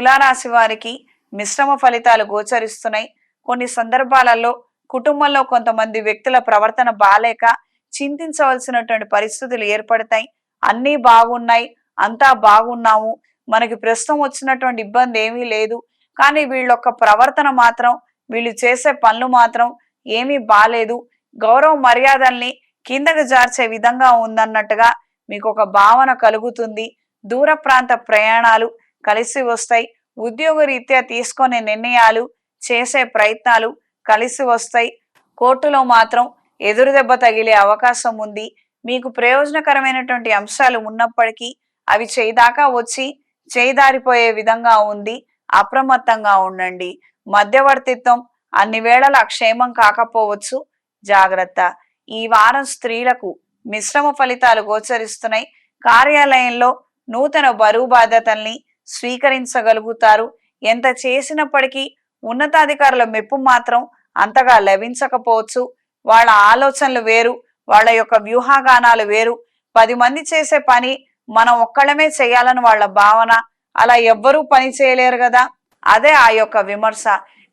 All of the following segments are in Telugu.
తులారాశి వారికి మిశ్రమ ఫలితాలు గోచరిస్తున్నాయి. కొన్ని సందర్భాలలో కుటుంబంలో కొంతమంది వ్యక్తుల ప్రవర్తన బాలేక చింతించవలసినటువంటి పరిస్థితులు ఏర్పడతాయి. అన్నీ బాగున్నాయి అంతా బాగున్నాము. మనకి ప్రస్తుతం వచ్చినటువంటి ఇబ్బంది ఏమీ లేదు. కానీ వీళ్ళొక్క ప్రవర్తన మాత్రం వీళ్ళు చేసే పనులు మాత్రం ఏమీ బాలేదు. గౌరవ మర్యాదల్ని కిందకు జార్చే విధంగా ఉందన్నట్టుగా మీకు ఒక భావన కలుగుతుంది. దూర ప్రాంత ప్రయాణాలు కలిసి వస్తాయి. ఉద్యోగ రీత్యా తీసుకునే నిర్ణయాలు చేసే ప్రయత్నాలు కలిసి వస్తాయి. కోర్టులో మాత్రం ఎదురుదెబ్బ తగిలే అవకాశం ఉంది. మీకు ప్రయోజనకరమైనటువంటి అంశాలు ఉన్నప్పటికీ అవి చేయిదాకా వచ్చి చేయిదారిపోయే విధంగా ఉంది. అప్రమత్తంగా ఉండండి. మధ్యవర్తిత్వం అన్ని వేళల క్షేమం కాకపోవచ్చు. జాగ్రత్త. ఈ వారం స్త్రీలకు మిశ్రమ ఫలితాలు గోచరిస్తున్నాయి. కార్యాలయంలో నూతన బరువు బాధ్యతల్ని స్వీకరించగలుగుతారు. ఎంత చేసినప్పటికీ ఉన్నతాధికారుల మెప్పు మాత్రం అంతగా లభించకపోవచ్చు. వాళ్ళ ఆలోచనలు వేరు వాళ్ళ యొక్క వ్యూహాగానాలు వేరు. పది మంది చేసే పని మనం ఒక్కళ్ళమే చేయాలని వాళ్ళ భావన. అలా ఎవ్వరూ పని చేయలేరు కదా. అదే ఆ యొక్క విమర్శ.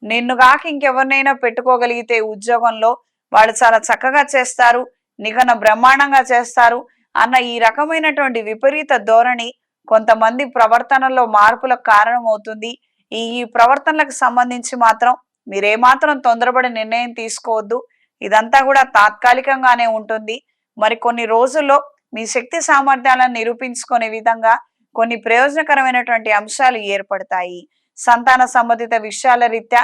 నిన్నుగాక ఇంకెవరినైనా పెట్టుకోగలిగితే ఉద్యోగంలో వాళ్ళు చాలా చక్కగా చేస్తారు నిఘన బ్రహ్మాండంగా చేస్తారు అన్న ఈ రకమైనటువంటి విపరీత ధోరణి కొంతమంది ప్రవర్తనలో మార్పులకు కారణమవుతుంది. ఈ ఈ ప్రవర్తనలకు సంబంధించి మాత్రం మీరేమాత్రం తొందరపడి నిర్ణయం తీసుకోవద్దు. ఇదంతా కూడా తాత్కాలికంగానే ఉంటుంది. మరి కొన్ని రోజుల్లో మీ శక్తి సామర్థ్యాలను నిరూపించుకునే విధంగా కొన్ని ప్రయోజనకరమైనటువంటి అంశాలు ఏర్పడతాయి. సంతాన సంబంధిత విషయాల రీత్యా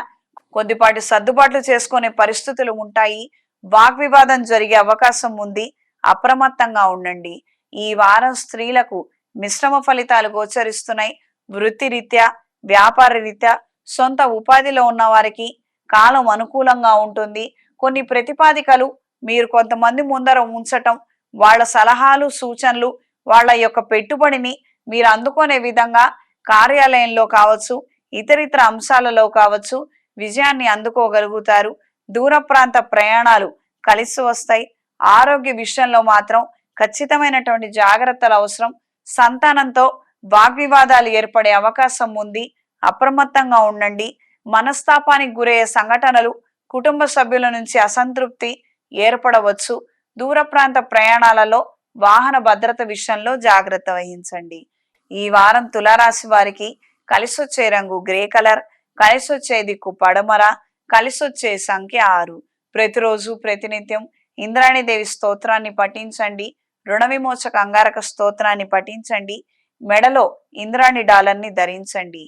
కొద్దిపాటి సర్దుబాట్లు చేసుకునే పరిస్థితులు ఉంటాయి. వాగ్వివాదం జరిగే అవకాశం ఉంది. అప్రమత్తంగా ఉండండి. ఈ వారం స్త్రీలకు మిశ్రమ ఫలితాలు గోచరిస్తున్నాయి. వృత్తిరీత్యా వ్యాపార రీత్యా సొంత ఉపాధిలో ఉన్న వారికి కాలం అనుకూలంగా ఉంటుంది. కొన్ని ప్రతిపాదికలు మీరు కొంతమంది ముందర ఉంచటం వాళ్ళ సలహాలు సూచనలు వాళ్ళ యొక్క పెట్టుబడిని మీరు అందుకునే విధంగా కార్యాలయంలో కావచ్చు ఇతరితర అంశాలలో కావచ్చు విజయాన్ని అందుకోగలుగుతారు. దూర ప్రాంత ప్రయాణాలు కలిసి వస్తాయి. ఆరోగ్య విషయంలో మాత్రం ఖచ్చితమైనటువంటి జాగ్రత్తలు అవసరం. సంతానంతో వాగ్వివాదాలు ఏర్పడే అవకాశం ఉంది. అప్రమత్తంగా ఉండండి. మనస్తాపానికి గురయ్యే సంఘటనలు కుటుంబ సభ్యుల నుంచి అసంతృప్తి ఏర్పడవచ్చు. దూర ప్రాంత ప్రయాణాలలో వాహన భద్రత విషయంలో జాగ్రత్త వహించండి. ఈ వారం తులారాశి వారికి కలిసొచ్చే రంగు గ్రే కలర్ కలిసొచ్చే దిక్కు పడమర కలిసొచ్చే సంఖ్య ఆరు. ప్రతిరోజు ప్రతినిత్యం ఇంద్రాణిదేవి స్తోత్రాన్ని పఠించండి. రుణ విమోచక అంగారక స్తోత్రాన్ని పఠించండి. మెడలో ఇంద్రాణి డాలర్ని ధరించండి.